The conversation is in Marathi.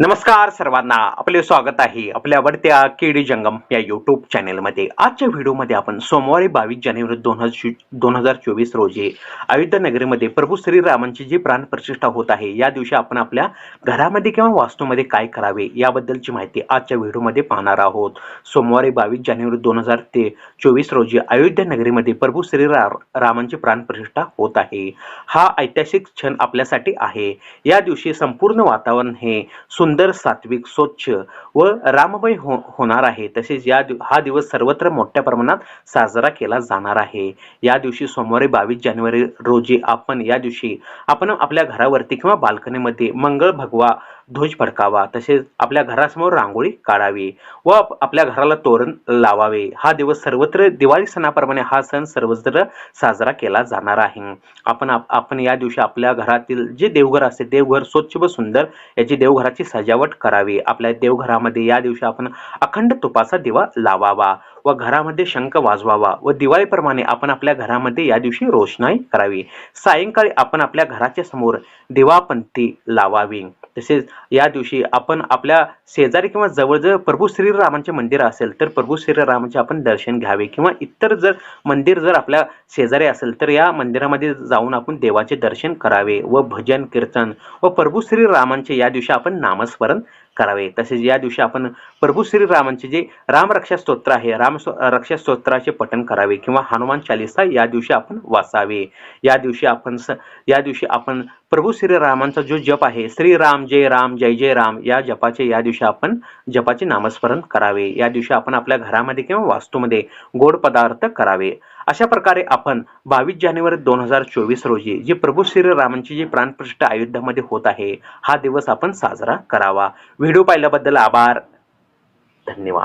नमस्कार सर्वांना. आपले स्वागत आहे आपल्या आवडत्या केडी जंगम या युट्यूब चॅनेलमध्ये आजच्या व्हिडिओमध्ये आपण सोमवारी बावीस जानेवारी दोन हजार दोन हजार चोवीस रोजी अयोध्या नगरीमध्ये प्रभू श्रीरामांची जी प्राणप्रतिष्ठा होत आहे या दिवशी आपण आपल्या घरामध्ये किंवा वास्तूमध्ये काय करावे याबद्दलची माहिती आजच्या व्हिडिओमध्ये पाहणार आहोत. सोमवारी बावीस जानेवारी दोन हजार ते चोवीस रोजी अयोध्या नगरीमध्ये प्रभू श्रीरा रामांची प्राणप्रतिष्ठा होत आहे. हा ऐतिहासिक क्षण आपल्यासाठी आहे. या दिवशी संपूर्ण वातावरण हे सुंदर सात्विक स्वच्छ व राममय हो होणार आहे. तसेच या हा दिवस सर्वत्र मोठ्या प्रमाणात साजरा केला जाणार आहे. या दिवशी सोमवारी बावीस जानेवारी रोजी आपण या दिवशी आपण आपल्या घरावरती किंवा बाल्कनीमध्ये मंगळ भगवा ध्वज फडकावा. तसेच आपल्या घरासमोर रांगोळी काढावी व आपल्या घराला तोरण लावावे. हा दिवस सर्वत्र दिवाळी सणाप्रमाणे हा सण सर्वत्र साजरा केला जाणार आहे. आपण आपण या दिवशी आपल्या घरातील जे देवघर असते देवघर स्वच्छ व सुंदर याची देवघराची सजावट करावी. आपल्या देवघरामध्ये या दिवशी आपण अखंड तुपाचा दिवा लावावा. व घरामध्ये शंख वाजवावा व दिवाळीप्रमाणे आपण आपल्या घरामध्ये या दिवशी रोषणाई करावी. सायंकाळी आपण आपल्या घराच्या समोर दिवापंथी लावावी. तसेच या दिवशी आपण आपल्या शेजारी किंवा जवळजवळ प्रभू श्रीरामांचे मंदिर असेल तर प्रभू श्रीरामांचे आपण दर्शन घ्यावे किंवा इतर जर मंदिर जर आपल्या शेजारी असेल तर या मंदिरामध्ये जाऊन आपण देवाचे दर्शन करावे व भजन कीर्तन व प्रभू श्रीरामांचे या दिवशी आपण नामस्मरण करावे. तसेच या दिवशी आपण प्रभू श्रीरामांचे जे रामरक्षा स्तोत्र आहे राम रक्षा स्तोत्राचे पठण करावे किंवा हनुमान चालिसा या दिवशी आपण वाचावे. या दिवशी आपण स या दिवशी आपण प्रभू श्रीरामांचा जो जप आहे श्रीराम जय राम जय जय राम या जपाचे या दिवशी आपण जपाचे नामस्मरण करावे. या दिवशी आपण आपल्या घरामध्ये किंवा वास्तूमध्ये गोड पदार्थ करावे. अशा प्रकारे आपण बावीस जानेवारी दोन हजार चोवीस रोजी जी प्रभू श्रीरामांची जी प्राणप्रतिष्ठा अयोध्यामध्ये होत आहे हा दिवस आपण साजरा करावा. व्हिडिओ पाहिल्याबद्दल आभार. धन्यवाद.